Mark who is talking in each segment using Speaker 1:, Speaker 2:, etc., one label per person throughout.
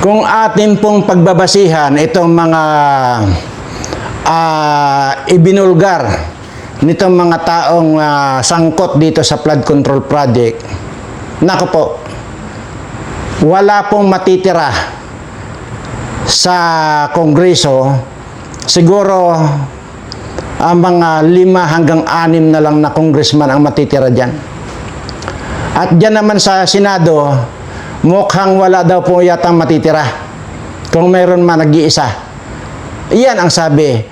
Speaker 1: Kung atin pong pagbabasihan itong mga ah, ibinulgar nitong mga taong ah, sangkot dito sa flood control project, nako po, wala pong matitira sa Kongreso, siguro ang mga lima hanggang anim na lang na congressman ang matitira dyan. At dyan naman sa Senado, mukhang wala daw po yatang matitira. Kung mayroon man nag-iisa. Iyan ang sabi.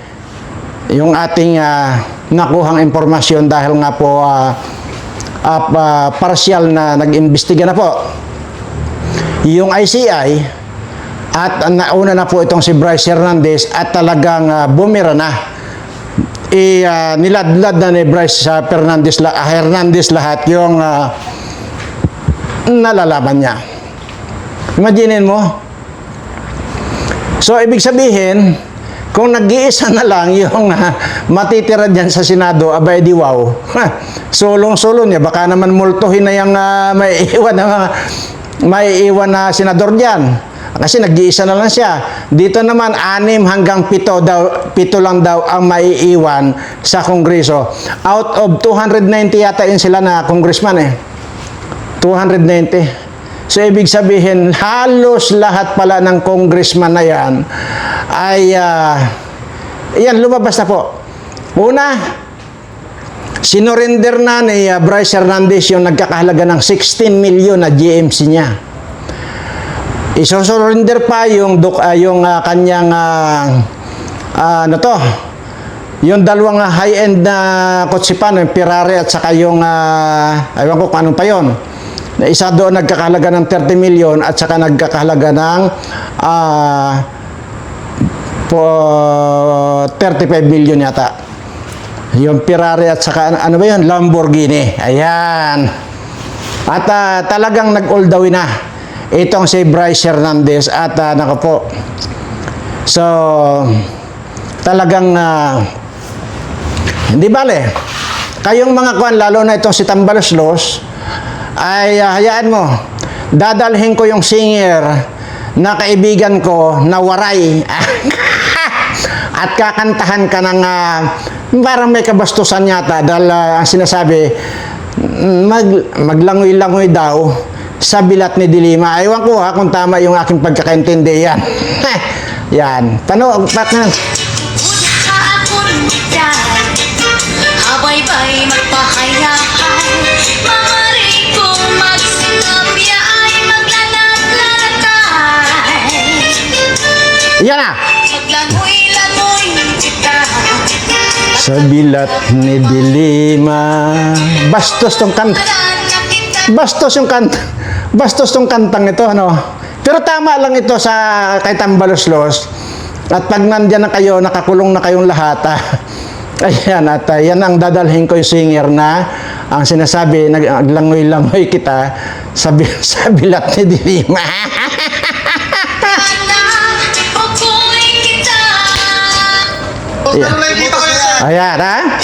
Speaker 1: Yung ating ah, nakuhang impormasyon dahil nga po ah, ah, pa- partial na nag-imbestiga na po. Yung ICI at nauna na po itong si Bryce Hernandez at talagang ah, bumira na i ah, niladlad na ni Bryce sa Fernandez, ah, Hernandez lahat yung ah, nalalaman niya. Imaginin mo. So, ibig sabihin, kung nag-iisa na lang yung ah, matitira dyan sa Senado, abay di wow. Ha, Sulong-sulong niya. Baka naman multuhin na yung ah, may iwan na mga may iwan na senador dyan. Kasi nag-iisa na lang siya. Dito naman, anim hanggang pito, daw, pito lang daw ang maiiwan sa Kongreso. Out of 290 yata yun sila na congressman eh. 290. So, ibig sabihin, halos lahat pala ng congressman na yan ay, ah, yan, lumabas na po. Una, sinurrender na ni ah, Bryce Hernandez yung nagkakahalaga ng 16 million na GMC niya. Isosurrender pa yung, ah, yung ah, kanyang, ah, ano to, yung dalawang high-end na kotse pa, yung Ferrari at saka yung, uh, aywan ko kung anong pa yun. Na isa doon nagkakahalaga ng 30 million at saka nagkakahalaga ng ah, po 35 million yata. Yung Ferrari at saka ano- ba yun? Lamborghini. Ayan. At ah, talagang nag-all the na itong si Bryce Hernandez at uh, nako po. So, talagang ah, hindi bale. Kayong mga kuan, lalo na itong si Tambaloslos, ay ah, hayaan mo, dadalhin ko yung singer na kaibigan ko na waray. At kakantahan ka ng ah, parang may kabastusan yata dahil ah, ang sinasabi, mag, maglangoy-langoy daw sa bilat ni Dilima. Ewan ko ha kung tama yung aking pagkakaintindi yan. yan. Tano, pat na.
Speaker 2: Abay-bay magpahayahay Mga
Speaker 1: Yan na. Sa bilat ni Dilima. Bastos tong kanta. Bastos yung kanta. Bastos tong kantang ito, ano. Pero tama lang ito sa kay Tambaloslos. At pag nandyan na kayo, nakakulong na kayong lahat. ah. Ayan, at ah, yan ang dadalhin ko yung singer na ang sinasabi, nag- naglangoy-langoy kita sa, sa bilat ni Dilima.
Speaker 2: kita
Speaker 1: Ayan. Ha?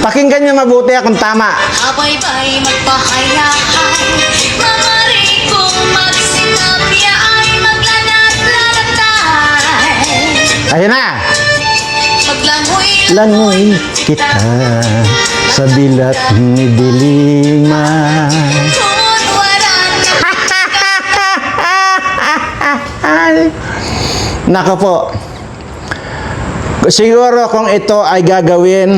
Speaker 1: Pakinggan nyo mabuti ah, kung tama.
Speaker 2: Abay-bay magpahayahay Mga rikong magsinapya ay maglanat-lanatay
Speaker 1: Ayan na. Langoy kita sa bilat ni Dilima. Nako po. Siguro kung ito ay gagawin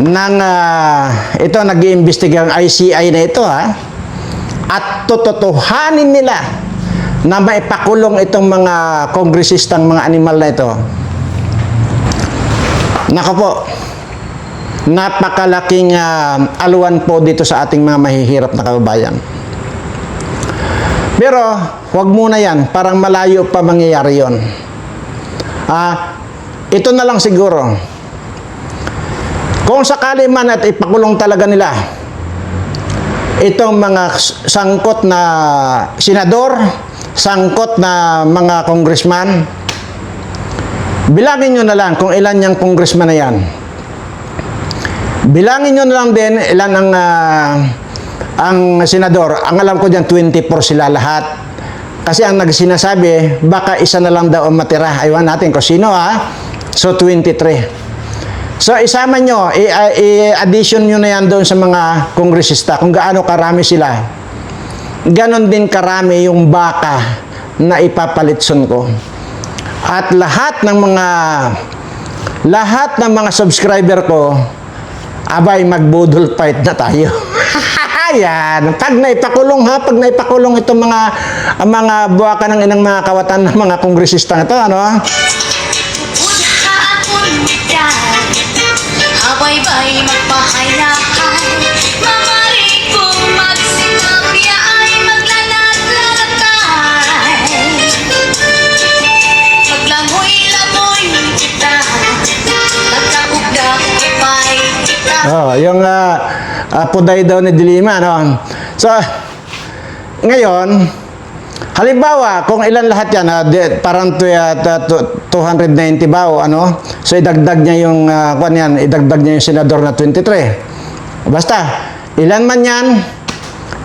Speaker 1: ng ah, ito nag-iimbestiga ang ICI na ito ha at tototohanin nila na maipakulong itong mga kongresistang mga animal na ito. Nako po. Napakalaking ah, aluan po dito sa ating mga mahihirap na kababayan. Pero, wag muna yan. Parang malayo pa mangyayari yon. Ah, ito na lang siguro. Kung sakali man at ipakulong talaga nila itong mga sangkot na senador, sangkot na mga congressman, bilangin nyo na lang kung ilan yung congressman na yan. Bilangin nyo na lang din ilan ang ah, ang senador, ang alam ko dyan 24 sila lahat. Kasi ang nagsinasabi, baka isa na lang daw ang matira. Aywan natin kung sino ha. So 23. So isama nyo, i-addition nyo na yan doon sa mga kongresista kung gaano karami sila. Ganon din karami yung baka na ipapalitson ko. At lahat ng mga lahat ng mga subscriber ko, abay magbudol fight na tayo. Yan. Pag naipakulong ha, pag naipakulong itong mga mga buwaka ng inang mga kawatan ng mga kongresista ito, ano?
Speaker 2: Unha akong bidan
Speaker 1: Oh, yung uh, uh, puday daw ni Dilima, no? So, ngayon, halimbawa, kung ilan lahat yan, ah, di- parang to, uh, to- 290 ba o ano? So, idagdag niya yung, uh, kung yan, idagdag niya yung senador na 23. Basta, ilan man yan,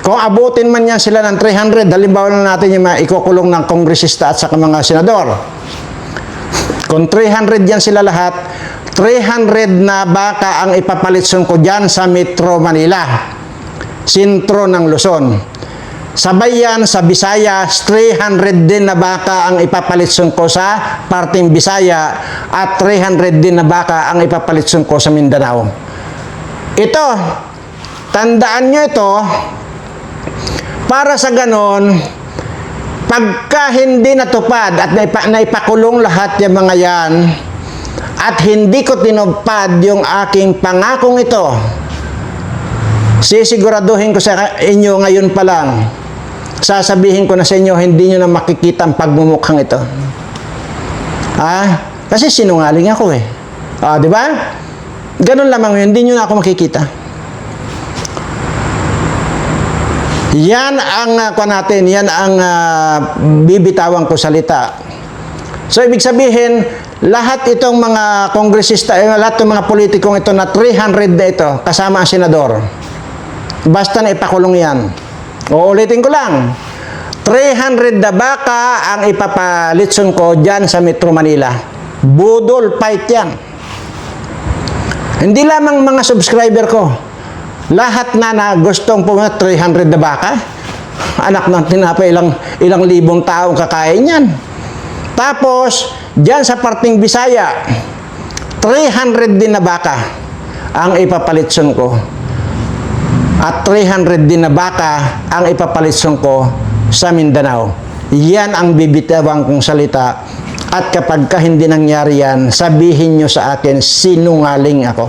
Speaker 1: kung abutin man yan sila ng 300, halimbawa na natin yung mga ikukulong ng kongresista at saka mga senador. Kung 300 yan sila lahat, 300 na baka ang ipapalitson ko dyan sa Metro Manila. Sintro ng Luzon. Sabay yan sa Visayas, 300 din na baka ang ipapalitson ko sa parting Bisaya at 300 din na baka ang ipapalitson ko sa Mindanao. Ito, tandaan nyo ito, para sa ganon, pagka hindi natupad at naipa, naipakulong lahat yung mga yan, at hindi ko tinupad yung aking pangakong ito, sisiguraduhin ko sa inyo ngayon pa lang, sasabihin ko na sa inyo, hindi nyo na makikita ang pagmumukhang ito. Ah, kasi sinungaling ako eh. Ah, di ba? Ganun lamang yun, hindi nyo na ako makikita. Yan ang uh, natin, yan ang ah, bibitawan ko salita. So ibig sabihin, lahat itong mga kongresista, eh, lahat ng mga politikong ito na 300 na ito, kasama ang senador. Basta na ipakulong yan. Uulitin ko lang. 300 na baka ang ipapalitson ko dyan sa Metro Manila. Budol fight yan. Hindi lamang mga subscriber ko. Lahat na na gustong pumunta 300 na baka. Anak ng tinapay, ilang, ilang libong taong kakain yan. Tapos, dyan sa parting Bisaya, 300 din na baka ang ipapalitson ko. At 300 din na baka ang ipapalitson ko sa Mindanao. Yan ang bibitawan kong salita. At kapag ka hindi nangyari yan, sabihin nyo sa akin, sinungaling ako.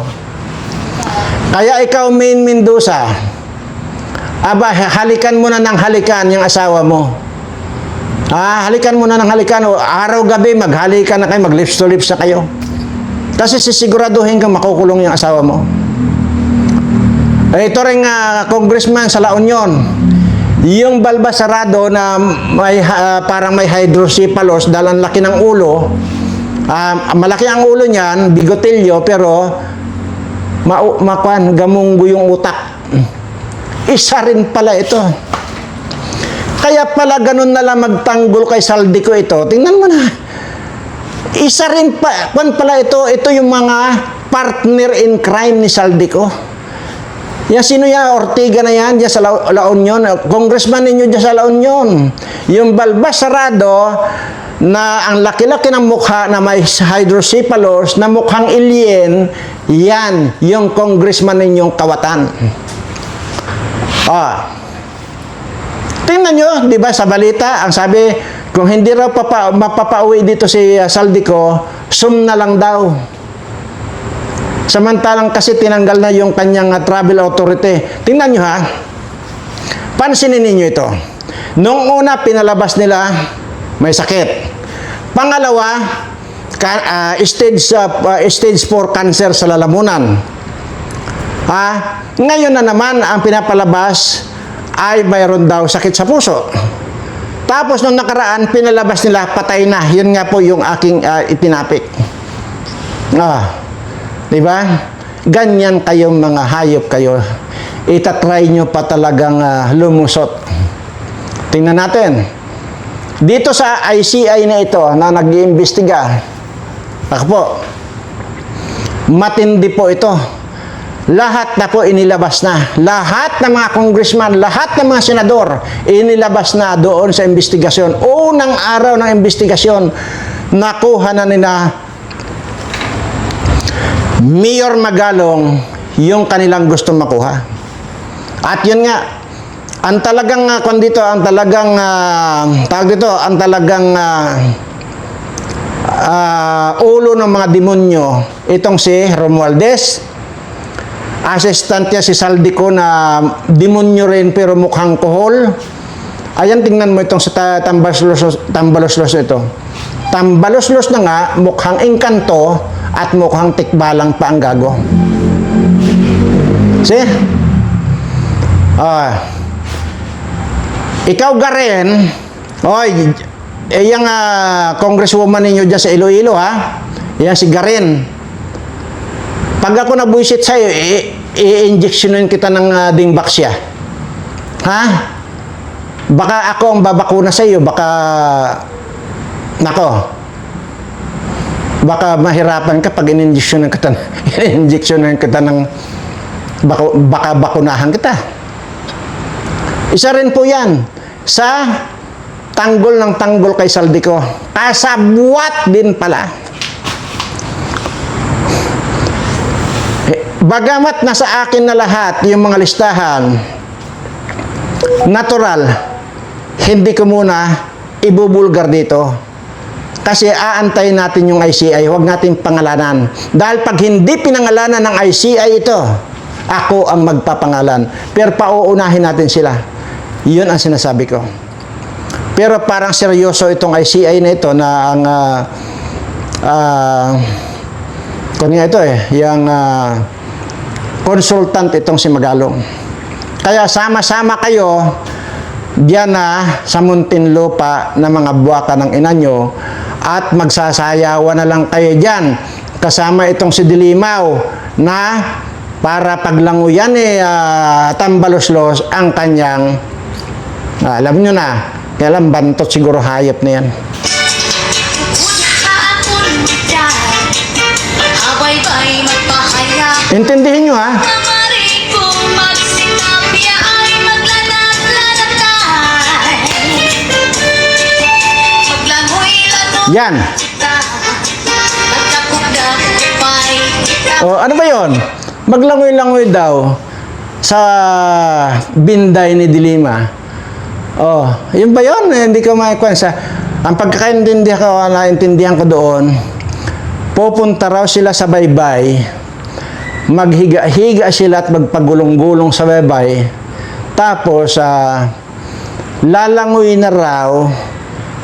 Speaker 1: Kaya ikaw, Main Mendoza, aba, halikan mo na ng halikan yung asawa mo. Ah, halikan mo na ng halikan. O, Araw-gabi, maghalikan na kayo, mag-lips to lips na kayo. Kasi sisiguraduhin kang makukulong yung asawa mo. Eh, ito rin nga, congressman sa La Union. Yung balbasarado na may, ah, parang may hydrocephalus, dahil ang laki ng ulo, ah, malaki ang ulo niyan, bigotilyo, pero ma makuan, gamunggo yung utak. Isa rin pala ito. Kaya pala ganun na lang magtanggol kay Saldi ko ito. Tingnan mo na. Isa rin pa, kwan pala ito, ito yung mga partner in crime ni Saldi ko. Yan, sino yan? Ortiga na yan, dyan sa La, La Union. Congressman ninyo dyan sa La Union. Yung Balbasarado, na ang laki-laki ng mukha na may hydrocephalus, na mukhang alien, yan, yung congressman ninyong kawatan. Ah, Tingnan nyo, di ba, sa balita, ang sabi, kung hindi raw papa, mapapauwi dito si uh, Saldico, sum na lang daw. Samantalang kasi tinanggal na yung kanyang uh, travel authority. Tingnan nyo ha, pansinin ninyo ito. Noong una, pinalabas nila, may sakit. Pangalawa, ka, uh, stage, uh, stage 4 cancer sa lalamunan. Ah, ngayon na naman ang pinapalabas ay mayroon daw sakit sa puso. Tapos nung nakaraan, pinalabas nila, patay na. Yun nga po yung aking ah, itinapik. Ah, di ba? Ganyan kayong mga hayop kayo. itatry nyo pa talagang ah, lumusot. Tingnan natin. Dito sa ICI na ito na nag-iimbestiga, ako po, matindi po ito. Lahat na po inilabas na. Lahat ng mga congressman, lahat ng mga senador, inilabas na doon sa investigasyon. Unang araw ng investigasyon, nakuha na nila Mayor Magalong yung kanilang gusto makuha. At yun nga, ang talagang uh, kung dito, ang talagang ah, tawag dito, ang talagang ah, ah, ulo ng mga demonyo, itong si Romualdez, assistant niya si Saldico na demonyo rin pero mukhang kohol. Ayan, tingnan mo itong sa ta- tambaloslos, tambaloslos ito. Tambaloslos na nga, mukhang engkanto at mukhang tikbalang pa ang gago. See? Ah. Ikaw Garen, oy, eh, yung ah, congresswoman ninyo dyan sa Iloilo ha, yan si Garen. Pag ako nabuisit sa'yo, i- i-injectionin kita ng uh, dingbaksya. Ha? Baka ako ang babakuna sa'yo, baka... Nako. Baka mahirapan ka pag in-injectionin kita, in-injectionin kita ng... Baka, baka bakunahan kita. Isa rin po yan sa tanggol ng tanggol kay Saldico. Kasabwat din pala. Bagamat nasa akin na lahat yung mga listahan, natural, hindi ko muna ibubulgar dito. Kasi aantayin natin yung ICI, huwag natin pangalanan. Dahil pag hindi pinangalanan ng ICI ito, ako ang magpapangalan. Pero pauunahin natin sila. Yun ang sinasabi ko. Pero parang seryoso itong ICI na ito na ang ah ah, kung nga ito eh, yung ah, consultant itong si Magalong. Kaya sama-sama kayo diyan na sa Muntinlupa na mga buwaka ng ina nyo at magsasayawan na lang kayo diyan kasama itong si Dilimaw na para paglanguyan eh ah, tambaloslos ang kanyang ah, alam nyo na kailan bantot siguro hayop na yan intindihin nyo ha yan O, ano ba yon? Maglangoy-langoy daw sa binday ni Dilima. Oh, yun ba yun? Eh, Hindi ko maikwansa. Ang pagkakaintindi ko, naintindihan ko doon, pupunta raw sila sa baybay, maghiga-higa sila at magpagulong-gulong sa baybay, tapos, ah, lalangoy na raw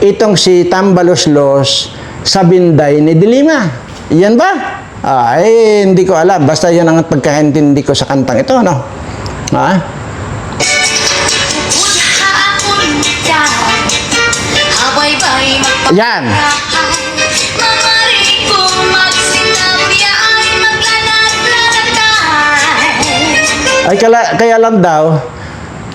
Speaker 1: itong si Tambaloslos sa binday ni Dilima. Yan ba? Ah, eh, hindi ko alam. Basta yan ang pagkakaintindi ko sa kantang ito, no? Ha?
Speaker 2: Abay-bay
Speaker 1: Yan.
Speaker 2: Ay,
Speaker 1: kala, kaya lang daw,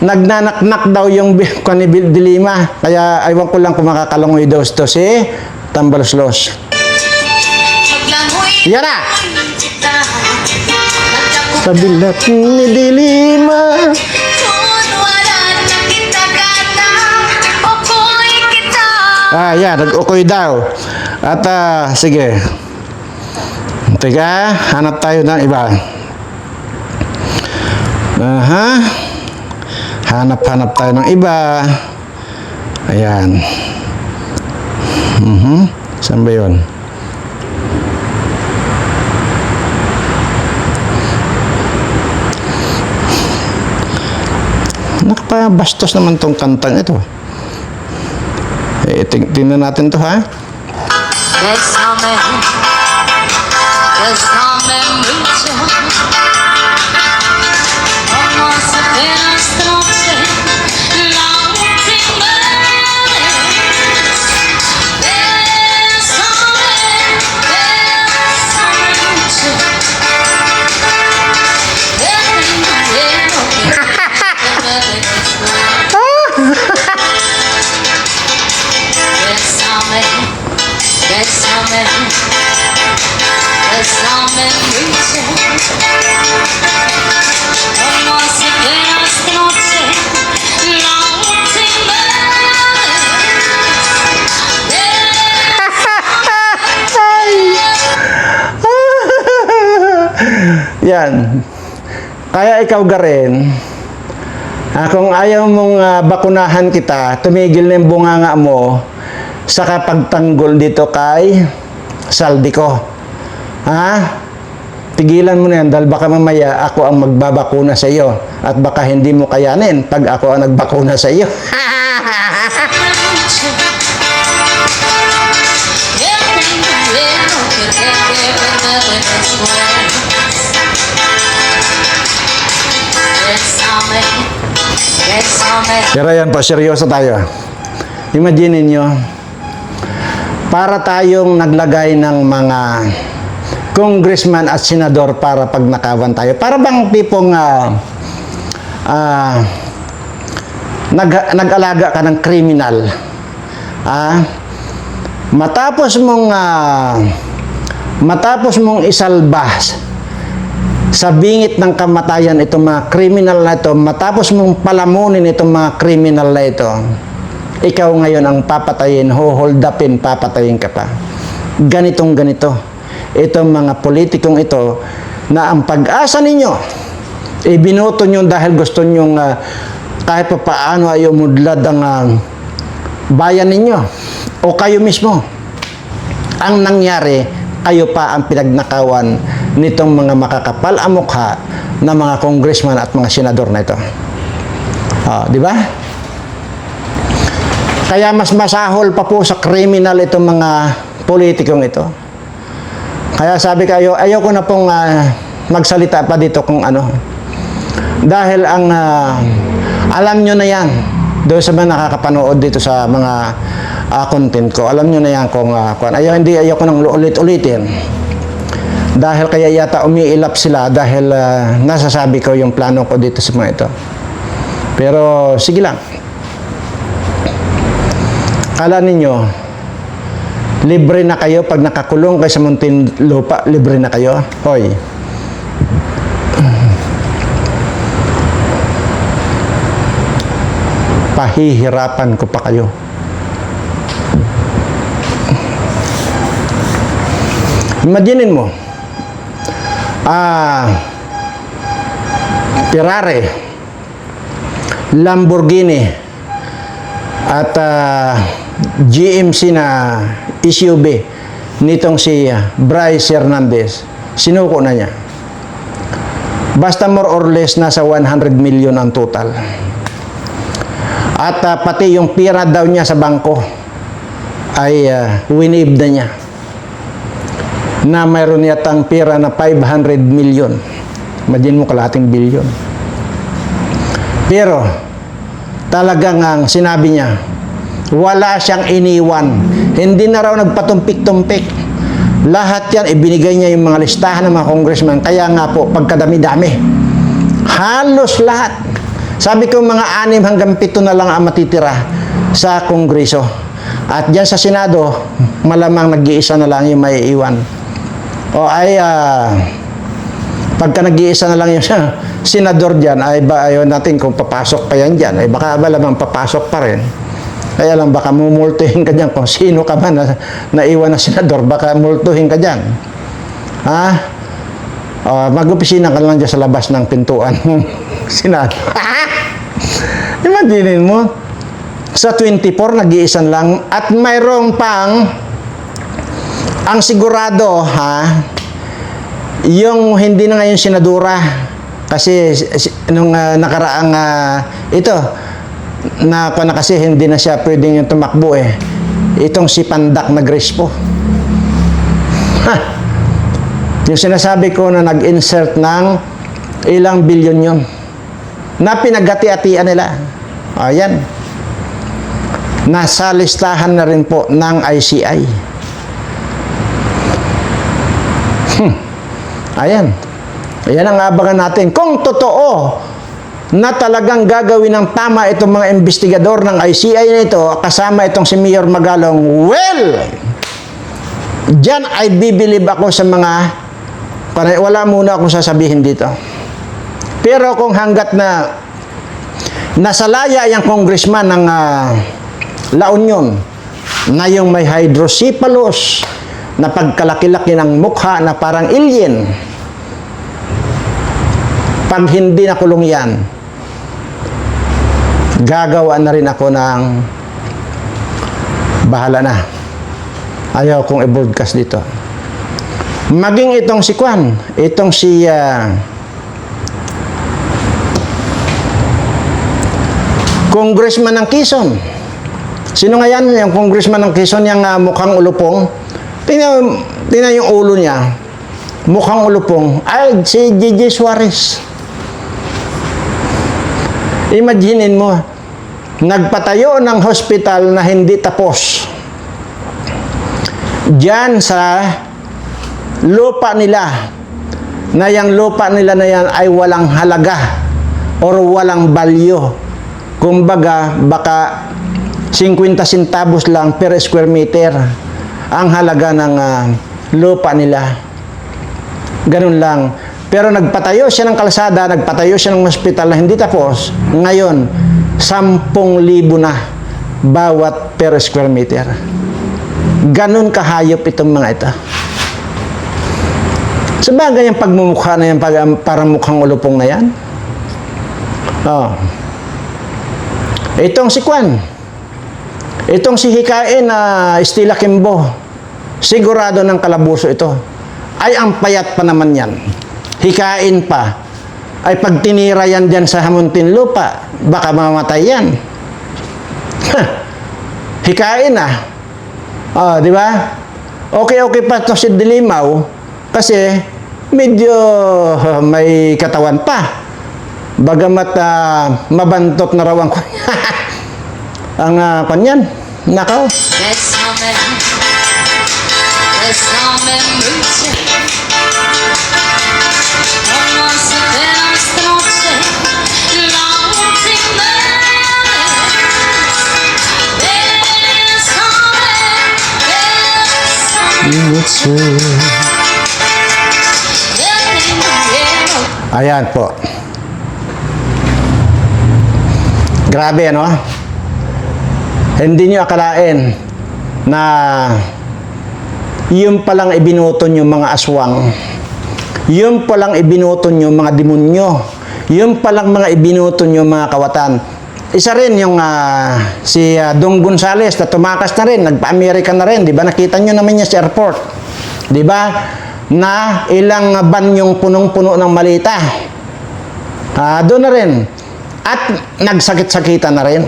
Speaker 1: nagnanaknak daw yung bi- kwan ni Bil- Dilima. Kaya aywan ko lang kung makakalungoy daw ito si Tambaloslos. Yan na! Sa bilat ni Dilima. Ah, yan, nag-ukoy daw. At ah, sige. Teka, hanap tayo ng iba. Aha. Hanap-hanap tayo ng iba. Ayan. Mhm. Saan ba yun? Nakapabastos naman tong kantang ito. Eh, ting- tingnan natin to ha.
Speaker 2: Bésame Bésame mucho Como There's no memory. One more
Speaker 1: Yan. Kaya ikaw garen, ah, kung ayaw mong uh, bakunahan kita, tumigil na yung bunganga mo sa kapagtanggol dito kay Saldi ko. Ha? Tigilan mo na yan dahil baka mamaya ako ang magbabakuna sa iyo at baka hindi mo kayanin pag ako ang nagbakuna sa iyo. Pero yan po, seryoso tayo. Imagine niyo para tayong naglagay ng mga congressman at senador para pagnakawan tayo. Para bang tipong ah, ah, nag, nag-alaga ka ng kriminal. Ah, matapos mong ah, matapos mong isalbas sa bingit ng kamatayan itong mga kriminal na ito, matapos mong palamunin itong mga kriminal na ito, ikaw ngayon ang papatayin, hold upin, papatayin ka pa. Ganitong ganito. Itong mga politikong ito na ang pag-asa ninyo, ibinoto nyo dahil gusto nyo uh, kahit pa paano ay umudlad ang ah, bayan ninyo o kayo mismo. Ang nangyari, kayo pa ang pinagnakawan nitong mga makakapal ang mukha na mga congressman at mga senador na ito. Ah, di ba? Kaya mas masahol pa po sa kriminal itong mga politikong ito. Kaya sabi kayo, ayoko na pong ah, magsalita pa dito kung ano. Dahil ang ah, alam nyo na yan, doon sa mga nakakapanood dito sa mga ah, content ko, alam nyo na yan kung uh, kung ayaw, hindi ayoko nang ulit-ulitin. Dahil kaya yata umiilap sila dahil ah, nasasabi ko yung plano ko dito sa mga ito. Pero sige lang. Kala ninyo, libre na kayo pag nakakulong kayo sa muntin lupa, libre na kayo? Hoy. Pahihirapan ko pa kayo. Imaginin mo, ah, Ferrari, Lamborghini, at ah, GMC na SUV nitong si ah, Bryce Hernandez. Sinuko na niya. Basta more or less nasa 100 million ang total. At ah, pati yung pira daw niya sa bangko ay uh, winave na niya na mayroon yatang pira na 500 million. Imagine mo kalahating billion. Pero, talagang ang sinabi niya, wala siyang iniwan. Hindi na raw nagpatumpik-tumpik. Lahat yan, ibinigay niya yung mga listahan ng mga congressman. Kaya nga po, pagkadami-dami. Halos lahat. Sabi ko, mga anim hanggang pito na lang ang matitira sa kongreso. At dyan sa Senado, malamang nag-iisa na lang yung may iwan. O ay, ah, pagka nag-iisa na lang yung senador dyan, ay ba, ayaw natin kung papasok pa yan dyan, ay baka malamang papasok pa rin. Kaya lang baka mumultuhin ka dyan kung sino ka man na naiwan na senador, baka multuhin ka dyan. Ha? Uh, mag-opisina ka lang dyan sa labas ng pintuan ng senado. Imaginin mo, sa 24, nag-iisan lang, at mayroong pang ang sigurado ha yung hindi na ngayon sinadura kasi si- nung ah, nakaraang ah, ito na pa na kasi hindi na siya pwedeng tumakbo eh. Itong si Pandak na Grispo ha! Yung sinasabi ko na nag-insert ng ilang bilyon yun na pinagati-atian nila. Ayan. Nasa listahan na rin po ng ICI Ayan. Ayan ang abangan natin. Kung totoo na talagang gagawin ng tama itong mga investigador ng ICI na ito, kasama itong si Mayor Magalong, well, dyan ay bibilib ako sa mga, wala muna akong sasabihin dito. Pero kung hanggat na nasalaya yung congressman ng ah, La Union na yung may hydrocephalus na pagkalaki-laki ng mukha na parang alien pag hindi nakulong yan, gagawa na rin ako ng bahala na. Ayaw kong i-broadcast dito. Maging itong si Kwan, itong si ah, Congressman ng Quezon. Sino nga yan? Yung congressman ng Quezon, yung ah, mukhang ulupong. Tingnan, tingnan yung ulo niya. Mukhang ulupong. Ay, si Gigi Suarez. Imaginin mo, nagpatayo ng hospital na hindi tapos. Diyan sa lupa nila, na yung lupa nila na yan ay walang halaga or walang balyo. Kumbaga, baka 50 centavos lang per square meter ang halaga ng ah, lupa nila. Ganun lang. Pero nagpatayo siya ng kalsada, nagpatayo siya ng hospital na hindi tapos. Ngayon, 10,000 na bawat per square meter. Ganun kahayop itong mga ito. Sa bagay yung pagmumukha na yan, pag, parang mukhang ulupong na yan. Oh. Itong si Kwan. Itong si Hikain na Estila Kimbo. Sigurado ng kalabuso ito. Ay ang payat pa naman yan. Hikain pa. Ay pag tinira yan dyan sa Hamuntin Lupa, baka mamatay yan. Hikain ah. Oh, di ba? Okay-okay pa to si Dilimaw kasi medyo uh, may katawan pa. Bagamat ah, mabantot na raw ang ang uh, kanyan. Nakaw.
Speaker 2: Bésame, Miedo.
Speaker 1: Ayan po. Grabe, ano? Hindi nyo akalain na yun palang ibinuton yung mga aswang. Yun palang ibinuton yung mga demonyo. Yun palang mga ibinuton yung mga kawatan. Isa rin yung ah, si ah, Dong Gonzales na tumakas na rin, nagpa-Amerika na rin, di ba? Nakita nyo naman niya sa airport. Di ba? Na ilang ban yung punong-puno ng malita. Ah, doon na rin. At nagsakit-sakitan na rin.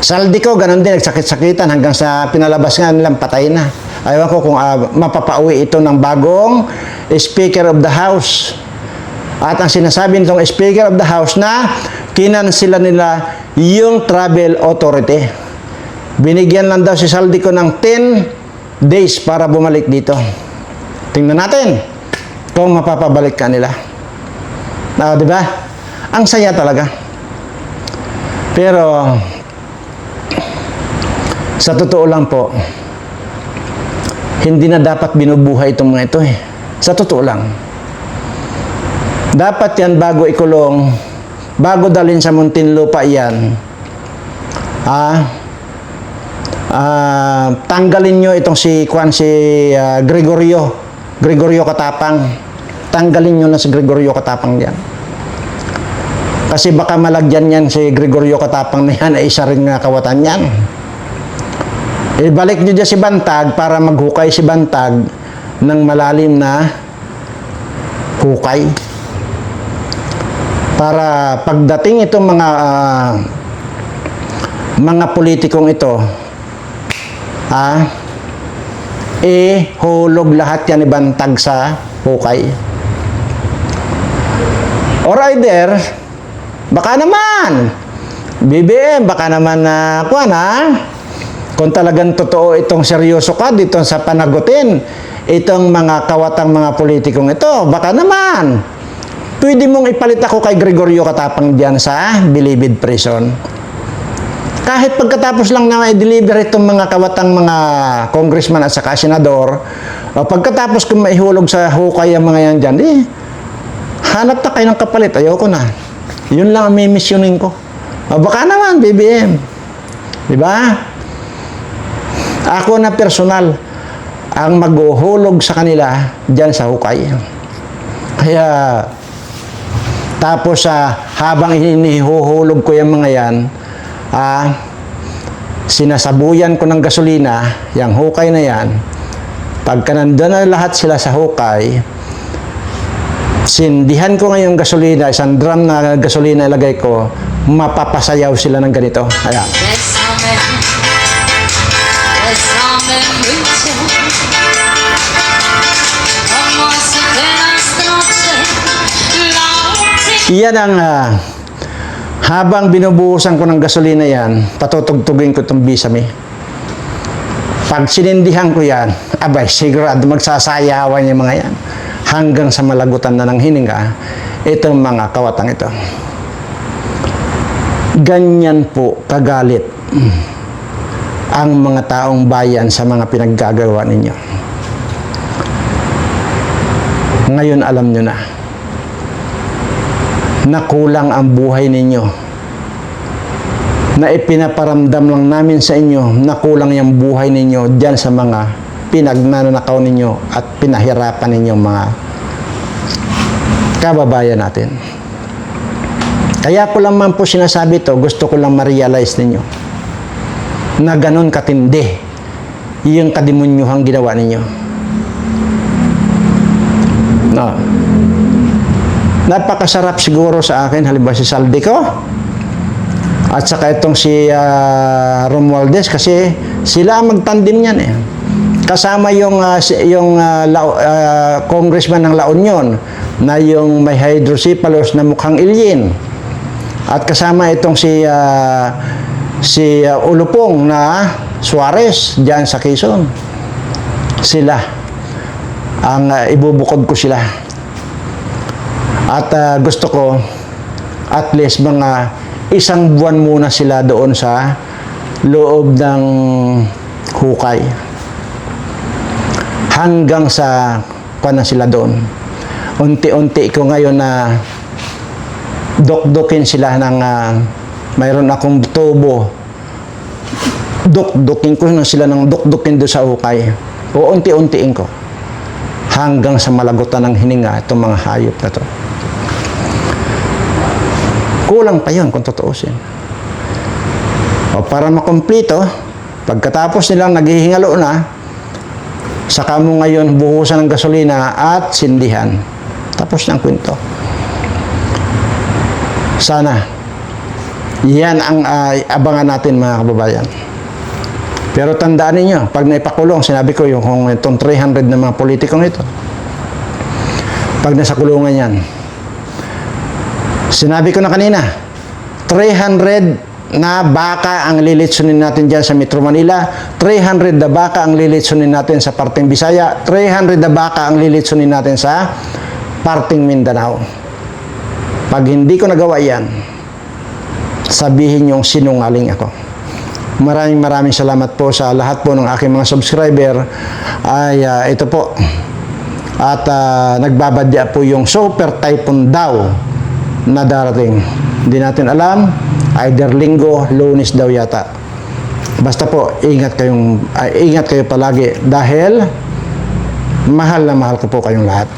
Speaker 1: Saldi ko, ganun din, nagsakit-sakitan hanggang sa pinalabas nga nilang patay na. Ayaw ko kung ah, mapapauwi ito ng bagong Speaker of the House. At ang sinasabi nitong Speaker of the House na kinansila nila yung travel authority. Binigyan lang daw si Saldi ko ng 10 days para bumalik dito. Tingnan natin kung mapapabalik ka nila. Ah, di ba? Ang saya talaga. Pero sa totoo lang po, hindi na dapat binubuhay itong mga ito eh. Sa totoo lang. Dapat yan bago ikulong, bago dalhin sa Muntinlupa yan, ah, ah, tanggalin nyo itong si Kwan, si ah, Gregorio, Gregorio Katapang. Tanggalin nyo na si Gregorio Katapang yan. Kasi baka malagyan yan si Gregorio Katapang na yan ay isa rin nga kawatan yan. Ibalik nyo dyan si Bantag para maghukay si Bantag ng malalim na hukay. Para pagdating itong mga ah, mga politikong ito, ah, eh, hulog lahat yan ibantag sa hukay. Or either, baka naman, BBM, baka naman na, kuwan ha, kung talagang totoo itong seryoso ka dito sa panagutin, itong mga kawatang mga politikong ito, baka naman, pwede mong ipalit ako kay Gregorio Katapang diyan sa Bilibid Prison. Kahit pagkatapos lang na i-deliver itong mga kawatang mga congressman at saka senador, o pagkatapos kung maihulog sa hukay ang mga yan dyan, eh, hanap na kayo ng kapalit, ayoko na. Yun lang ang mimisyonin ko. O baka naman, BBM. Di ba? Ako na personal ang maghuhulog sa kanila dyan sa hukay. Kaya, Tapos sa habang inihuhulog ko yung mga yan, ah, sinasabuyan ko ng gasolina, yung hukay na yan, pagka nandun na lahat sila sa hukay, sindihan ko ngayong gasolina, isang drum na gasolina ilagay ko, mapapasayaw sila ng ganito. Ayan.
Speaker 2: Bésame, bésame mucho. Como
Speaker 1: Iyan ang ah, habang binubuhusan ko ng gasolina yan, patutugtugin ko itong bisame. Pag sinindihan ko yan, abay, sigurado magsasayawan yung mga yan. Hanggang sa malagutan na ng hininga, itong mga kawatang ito. Ganyan po kagalit ang mga taong bayan sa mga pinaggagawa ninyo. Ngayon alam nyo na na kulang ang buhay ninyo. Na ipinaparamdam lang namin sa inyo na kulang yung buhay ninyo dyan sa mga pinagnanakaw ninyo at pinahirapan ninyong mga kababayan natin. Kaya ko lang man po sinasabi to, gusto ko lang ma-realize ninyo na ganun katindi yung kadimunyuhang ginawa ninyo. No. Napakasarap siguro sa akin, halimbawa si Saldico, at saka itong si ah, Romualdez kasi sila ang magtandim niyan eh. Kasama yung si- yung ah, La- ah, congressman ng La Union na yung may hydrocephalus na mukhang ilyin. At kasama itong si ah, si ah, Ulupong na Suarez diyan sa Quezon. Sila ang ah, ibubukod ko sila. At ah, gusto ko at least mga isang buwan muna sila doon sa loob ng hukay. Hanggang sa na sila doon. Unti-unti ko ngayon na dokdokin sila ng ah, mayroon akong tubo. Dokdokin ko na sila ng dokdokin doon sa hukay. O unti-untiin ko. Hanggang sa malagutan ng hininga itong mga hayop na to. Kulang pa yun kung tutuusin. O para makumplito, pagkatapos nilang naghihingalo na, saka mo ngayon buhusan ng gasolina at sindihan. Tapos ng kwento. Sana, yan ang ah, abangan natin mga kababayan. Pero tandaan ninyo, pag naipakulong, sinabi ko yung kung itong 300 na mga politikong ito, pag nasa kulungan yan, Sinabi ko na kanina, 300 na baka ang lilitsunin natin dyan sa Metro Manila, 300 na baka ang lilitsunin natin sa parting Bisaya, 300 na baka ang lilitsunin natin sa parting Mindanao. Pag hindi ko nagawa yan, sabihin yung sinungaling ako. Maraming maraming salamat po sa lahat po ng aking mga subscriber. Ay ah, ito po. At ah, nagbabadya po yung super typhoon daw na darating. Hindi natin alam, either linggo, lunes daw yata. Basta po, ingat kayong ay, ingat kayo palagi dahil mahal na mahal ko po kayong lahat.